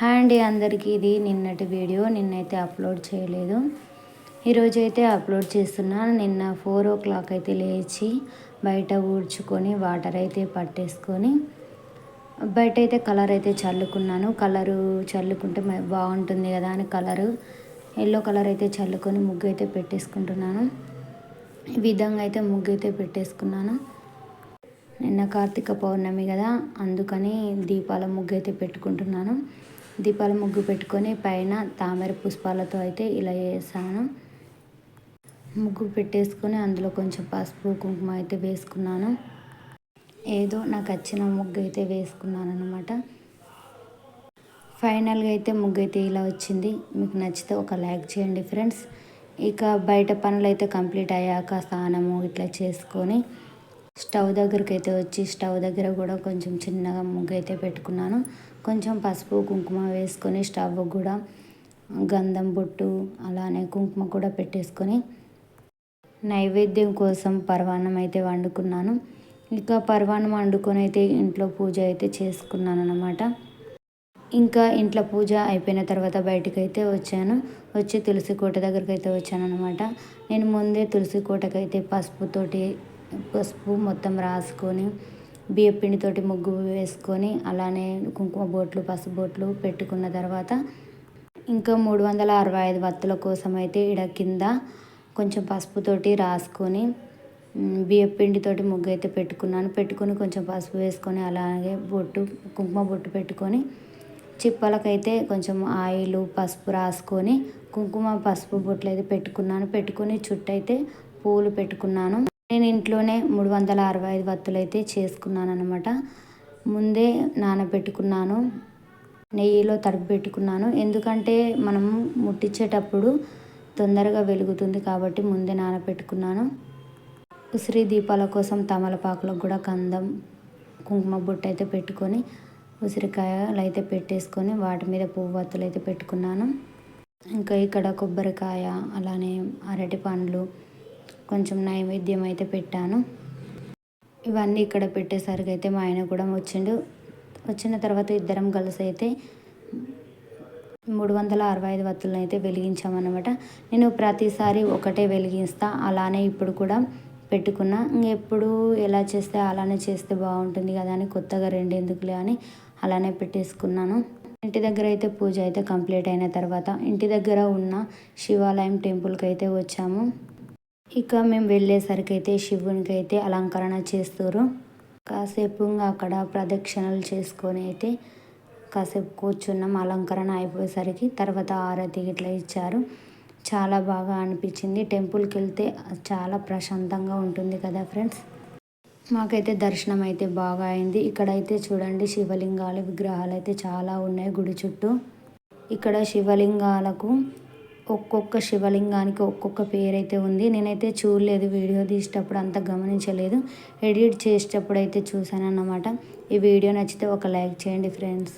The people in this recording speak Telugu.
హాయ్ అండి అందరికీ. ఇది నిన్నటి వీడియో. నిన్నైతే అప్లోడ్ చేయలేదు. ఈరోజైతే అయితే అప్లోడ్ చేస్తున్నాను నిన్న ఫోర్ ఓ క్లాక్ అయితే లేచి బయట ఊడ్చుకొని వాటర్ అయితే పట్టేసుకొని బయట అయితే కలర్ అయితే చల్లుకున్నాను. కలరు చల్లుకుంటే బాగుంటుంది కదా అని కలరు. ఎల్లో కలర్ అయితే చల్లుకొని ముగ్గు అయితే పెట్టేసుకుంటున్నాను. ఈ విధంగా అయితే ముగ్గు అయితే పెట్టేసుకున్నాను. నిన్న కార్తీక పౌర్ణమి కదా అందుకని దీపాల ముగ్గు అయితే పెట్టుకుంటున్నాను. దీపాల ముగ్గు పెట్టుకొని పైన తామర పుష్పాలతో అయితే ఇలా చేసాను ముగ్గు పెట్టేసుకొని అందులో కొంచెం పసుపు కుంకుమ అయితే వేసుకున్నాను. ఏదో నాకు వచ్చిన ముగ్గు అయితే వేసుకున్నాను అనమాట ఫైనల్గా అయితే ముగ్గు అయితే ఇలా వచ్చింది. మీకు నచ్చితే ఒక లైక్ చేయండి ఫ్రెండ్స్. ఇక బయట పనులు అయితే కంప్లీట్ అయ్యాక స్నానము ఇట్లా చేసుకొని స్టవ్ దగ్గరికి అయితే వచ్చి స్టవ్ దగ్గర కూడా కొంచెం చిన్నగా ముగ్గు అయితే పెట్టుకున్నాను. కొంచెం పసుపు కుంకుమ వేసుకొని స్టవ్ కూడా గంధం బొట్టు అలానే కుంకుమ కూడా పెట్టేసుకొని నైవేద్యం కోసం పరవాన్నం అయితే వండుకున్నాను. ఇంకా పరవాన్నం వండుకొని అయితే ఇంట్లో పూజ అయితే చేసుకున్నాను అనమాట ఇంకా ఇంట్లో పూజ అయిపోయిన తర్వాత బయటకు అయితే వచ్చాను. వచ్చి తులసి కోట దగ్గరికి అయితే వచ్చాను అనమాట నేను ముందే తులసి కోటకైతే పసుపుతోటి పసుపు మొత్తం రాసుకొని బియ్య పిండితోటి ముగ్గు వేసుకొని అలానే కుంకుమ బొట్లు పసుపు బొట్లు పెట్టుకున్న తర్వాత ఇంకా మూడు వందల అరవై ఐదు వత్తుల కోసం అయితే ఇడ కింద కొంచెం పసుపుతోటి రాసుకొని బియ్య పిండితోటి ముగ్గు అయితే పెట్టుకున్నాను. పెట్టుకొని కొంచెం పసుపు వేసుకొని అలాగే బొట్టు కుంకుమ బొట్టు పెట్టుకొని చిప్పలకైతే కొంచెం ఆయిల్ పసుపు రాసుకొని కుంకుమ పసుపు బొట్లు అయితే పెట్టుకున్నాను. పెట్టుకొని చుట్టూ అయితే పూలు పెట్టుకున్నాను. నేను ఇంట్లోనే మూడు వందల అరవై ఐదు వత్తులు అయితే చేసుకున్నాను అనమాట ముందే నానబెట్టుకున్నాను. నెయ్యిలో తడిపి పెట్టుకున్నాను ఎందుకంటే మనం ముట్టించేటప్పుడు తొందరగా వెలుగుతుంది కాబట్టి ముందే నానబెట్టుకున్నాను. ఉసిరి దీపాల కోసం తమలపాకులకు కూడా కందం కుంకుమ బొట్టు అయితే పెట్టుకొని ఉసిరికాయలు అయితే పెట్టేసుకొని వాటి మీద పువ్వు అయితే పెట్టుకున్నాను. ఇంకా ఇక్కడ కొబ్బరికాయ అలానే అరటి పండ్లు కొంచెం నైవేద్యం అయితే పెట్టాను. ఇవన్నీ ఇక్కడ పెట్టేసరికి అయితే మా ఆయన కూడా వచ్చిండు. వచ్చిన తర్వాత ఇద్దరం కలిసి అయితే మూడు వందల అరవై ఐదు వత్తులను అయితే వెలిగించామన్నమాట. నేను ప్రతిసారి ఒకటే వెలిగిస్తా అలానే ఇప్పుడు కూడా పెట్టుకున్నా. ఎప్పుడు ఎలా చేస్తే అలానే చేస్తే బాగుంటుంది కదా అని కొత్తగా రెండు ఎందుకులే అని అలానే పెట్టేసుకున్నాను. ఇంటి దగ్గర అయితే పూజ అయితే కంప్లీట్ అయిన తర్వాత ఇంటి దగ్గర ఉన్న శివాలయం టెంపుల్కి అయితే వచ్చాము. ఇక మేము వెళ్ళేసరికి అయితే శివునికి అయితే అలంకరణ చేస్తారు కాసేపు అక్కడ ప్రదక్షిణలు చేసుకొని అయితే కాసేపు కూర్చున్నాం. అలంకరణ అయిపోయేసరికి తర్వాత ఆరతి ఇట్లా ఇచ్చారు. చాలా బాగా అనిపించింది. టెంపుల్కి వెళ్తే చాలా ప్రశాంతంగా ఉంటుంది కదా ఫ్రెండ్స్. మాకైతే దర్శనం అయితే బాగా అయింది. ఇక్కడైతే చూడండి శివలింగాల విగ్రహాలు అయితే చాలా ఉన్నాయి గుడి చుట్టూ. ఇక్కడ శివలింగాలకు ఒక్కొక్క శివలింగానికి ఒక్కొక్క పేరైతే ఉంది. నేనైతే చూడలేదు వీడియో తీసేటప్పుడు అంత గమనించలేదు. ఎడిట్ చేసేటప్పుడు అయితే చూసాను అన్నమాట ఈ వీడియో నచ్చితే ఒక లైక్ చేయండి ఫ్రెండ్స్.